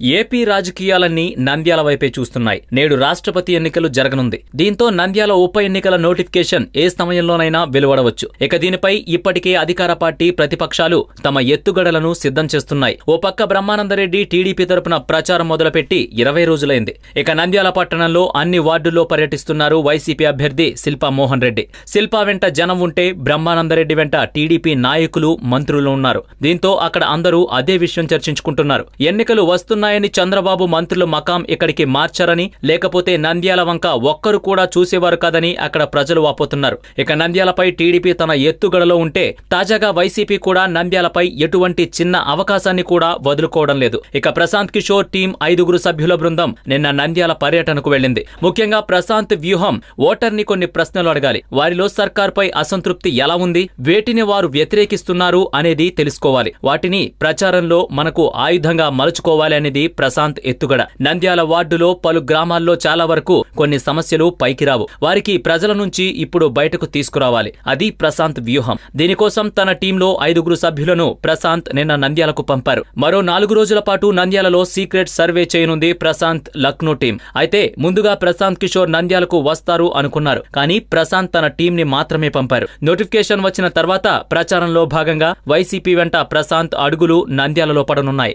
AP రాజకీయాలన్నీ Nandyal వైపే చూస్తున్నాయి. నేడు రాష్ట్రపతి ఎన్నికలు జరగనుంది. దీంతో నంద్యాల ఉప ఎన్నికల నోటిఫికేషన్ ఏ సమయంలోనైనా వెలువడవచ్చు. ఇక దీనిపై ఇప్పటికే అధికార పార్టీ ప్రతిపక్షాలు తమ ఎత్తుగడలను సిద్ధం చేస్తున్నాయి. ఓ పక్క బ్రహ్మానందరెడ్డి టీడీపీ తరపున ప్రచారం మొదలుపెట్టి ఇరవై రోజులైంది. ఇక నంద్యాల పట్టణంలో అన్ని వార్డుల్లో పర్యటిస్తున్నారు వైసీపీ అభ్యర్థి శిల్పా మోహన్ రెడ్డి. శిల్పా వెంట జనం ఉంటే బ్రహ్మానందరెడ్డి వెంట టీడీపీ నాయకులు మంత్రులు ఉన్నారు. దీంతో అక్కడ అందరూ అదే విషయం చర్చించుకుంటున్నారు. ఎన్నికలు వస్తున్న ఉన్నాయని చంద్రబాబు మంత్రులు మకాం ఇక్కడికి మార్చారని లేకపోతే నంద్యాల వంక ఒక్కరు కూడా చూసేవారు కాదని అక్కడ ప్రజలు వాపోతున్నారు. ఇక నంద్యాలపై టీడీపీ తన ఎత్తుగడలో ఉంటే తాజాగా వైసీపీ కూడా నంద్యాలపై ఎటువంటి చిన్న అవకాశాన్ని కూడా వదులుకోవడం లేదు. ఇక ప్రశాంత్ కిషోర్ టీం ఐదుగురు సభ్యుల బృందం నిన్న నంద్యాల పర్యటనకు వెళ్ళింది ముఖ్యంగా ప్రశాంత్ వ్యూహం ఓటర్ని కొన్ని ప్రశ్నలు అడగాలి. వారిలో సర్కార్పై అసంతృప్తి ఎలా ఉంది? వేటిని వారు వ్యతిరేకిస్తున్నారు అనేది తెలుసుకోవాలి. వాటిని ప్రచారంలో మనకు ఆయుధంగా మలుచుకోవాలి అనేది ప్రశాంత్ ఎత్తుగడ. నంద్యాల వార్డులో పలు గ్రామాల్లో చాలా వరకు కొన్ని సమస్యలు పైకి రావు. వారికి ప్రజల నుంచి ఇప్పుడు బయటకు తీసుకురావాలి. అది ప్రశాంత్ వ్యూహం. దీనికోసం తన టీంలో ఐదుగురు సభ్యులను ప్రశాంత్ నిన్న నంద్యాలకు పంపారు. మరో నాలుగు రోజుల పాటు నంద్యాలలో సీక్రెట్ సర్వే చేయనుంది ప్రశాంత్ లక్నో టీం. అయితే ముందుగా ప్రశాంత్ కిషోర్ నంద్యాలకు వస్తారు అనుకున్నారు. కానీ ప్రశాంత్ తన టీం ని మాత్రమే పంపారు. నోటిఫికేషన్ వచ్చిన తర్వాత ప్రచారంలో భాగంగా వైసీపీ వెంట ప్రశాంత్ అడుగులు నంద్యాలలో పడనున్నాయి.